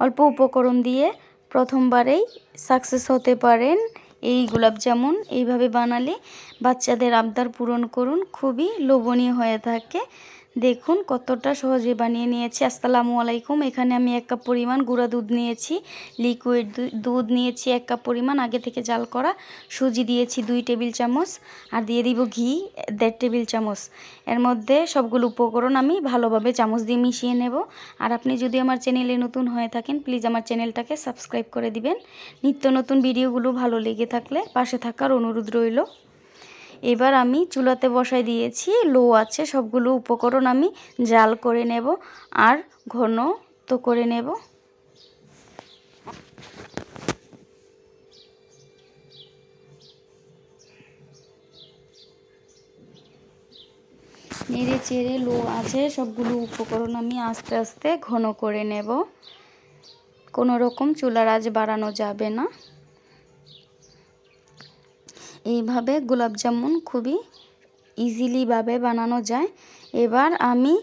অল্প উপকরণ দিয়ে প্রথমবারেই সাকসেস হতে পারেন এই গোলাপ জামুন। এইভাবে বানালে বাচ্চাদের আবদার পূরণ করুন। খুবই লোভনীয় হয়ে থাকে। দেখুন কতটা সহজে বানিয়ে নিয়েছি। আসসালামু আলাইকুম। এখানে আমি এক কাপ পরিমাণ গুঁড়া দুধ নিয়েছি। লিকুইড দুধ নিয়েছি এক কাপ পরিমাণ। আগে থেকে জাল করা সুজি দিয়েছি দুই টেবিল চামচ। আর দিয়ে দিব ঘি, দেড় টেবিল চামচ। এর মধ্যে সবগুলো উপকরণ আমি ভালোভাবে চামচ দিয়ে মিশিয়ে নেব। আর আপনি যদি আমার চ্যানেলে নতুন হয়ে থাকেন, প্লিজ আমার চ্যানেলটাকে সাবস্ক্রাইব করে দিবেন। নিত্য নতুন ভিডিওগুলো ভালো লেগে থাকলে পাশে থাকার অনুরোধ রইল। এবার আমি চুলাতে বসাই দিয়েছি, লো আছে সবগুলো উপকরণ আমি জাল করে নেব আর ঘন তো করে নেব। নেড়ে চেড়ে লো আছে সবগুলো উপকরণ আমি আস্তে আস্তে ঘন করে নেব। কোনো রকম চুলার আজ বাড়ানো যাবে না। এইভাবে গোলাপ জামুন খুবই ইজিলিভাবে বানানো যায়। এবার আমি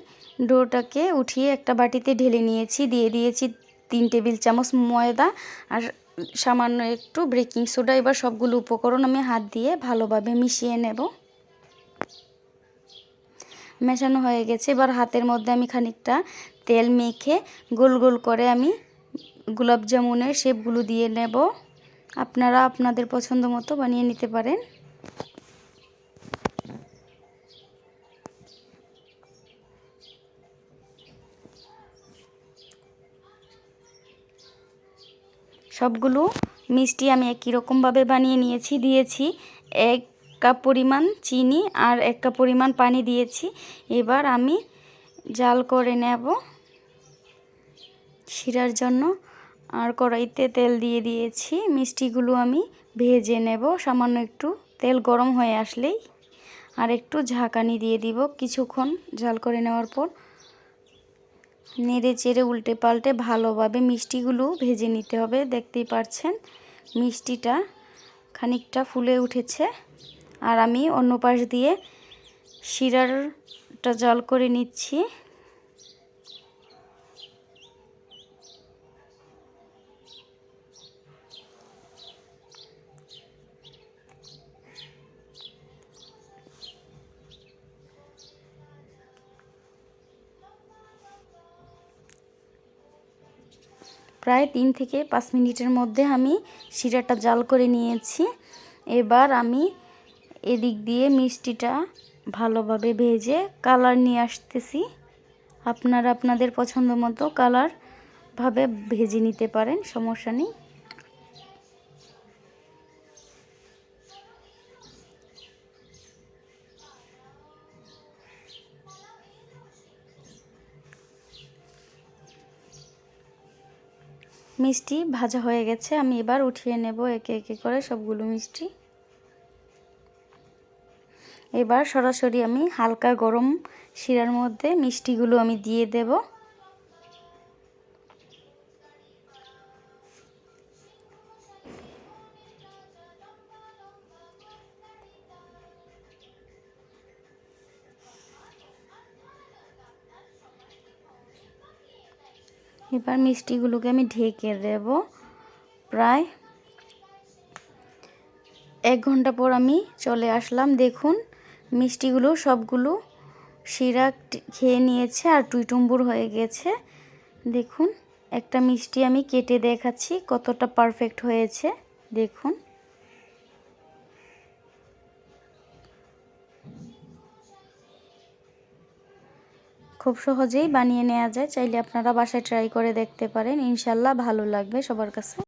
ডোটাকে উঠিয়ে একটা বাটিতে ঢেলে নিয়েছি, দিয়ে দিয়েছি তিন টেবিল চামচ ময়দা আর সামান্য একটু বেকিং সোডা এবার সবগুলো উপকরণ আমি হাত দিয়ে ভালোভাবে মিশিয়ে নেব। মেশানো হয়ে গেছে। এবার হাতের মধ্যে আমি খানিকটা তেল মেখে গোল গোল করে আমি গোলাপ জামুনের শেপগুলো দিয়ে নেব। আপনারা আপনাদের পছন্দ মতো বানিয়ে নিতে পারেন। সবগুলো মিষ্টি আমি একই রকমভাবে বানিয়ে নিয়েছি, দিয়েছি এক কাপ পরিমাণ চিনি আর এক কাপ পরিমাণ পানি দিয়েছি। এবার আমি জাল করে নেব শিরার জন্য। আর কড়াইতে তেল দিয়ে দিয়েছি। মিষ্টিগুলো আমি ভেজে নেব। সামান্য একটু তেল গরম হয়ে আসলেই আর একটু ঝাঁকানি দিয়ে দিব কিছুক্ষণ জাল করে নেওয়ার পর। নেড়ে চেড়ে উল্টে পাল্টে ভালোভাবে মিষ্টিগুলো ভেজে নিতে হবে। দেখতেই পাচ্ছেন মিষ্টিটা খানিকটা ফুলে উঠেছে। আর আমি অন্য পাশ দিয়ে শিরারটা জল করে নিচ্ছি। প্রায় তিন থেকে পাঁচ মিনিটের মধ্যে আমি শিরাটা জাল করে নিয়েছি। এবার আমি এদিক দিয়ে মিষ্টিটা ভালোভাবে ভেজে কালার নিয়ে আসতেছি। আপনারা আপনাদের পছন্দ মতো কালারভাবে ভেজে নিতে পারেন, সমস্যা নেই। মিষ্টি ভাজা হয়ে গেছে, আমি এবার উঠিয়ে নেব একে একে করে সবগুলো মিষ্টি। এবার সরাসরি আমি হালকা গরম শিরার মধ্যে মিষ্টিগুলো আমি দিয়ে দেব। এবার মিষ্টিগুলোকে আমি ঢেকে দেব প্রায় এক ঘণ্টা পর আমি চলে আসলাম। দেখুন, মিষ্টিগুলো সবগুলো শিরা খেয়ে নিয়েছে আর টুইটুম্বুর হয়ে গেছে। দেখুন, একটা মিষ্টি আমি কেটে দেখাচ্ছি কতটা পারফেক্ট হয়েছে। দেখুন। খুব সহজেই বানিয়ে নেওয়া যায়। চাইলে আপনারা বাসায় ট্রাই করে দেখতে পারেন। ইনশাল্লাহ ভালো লাগবে সবার কাছে।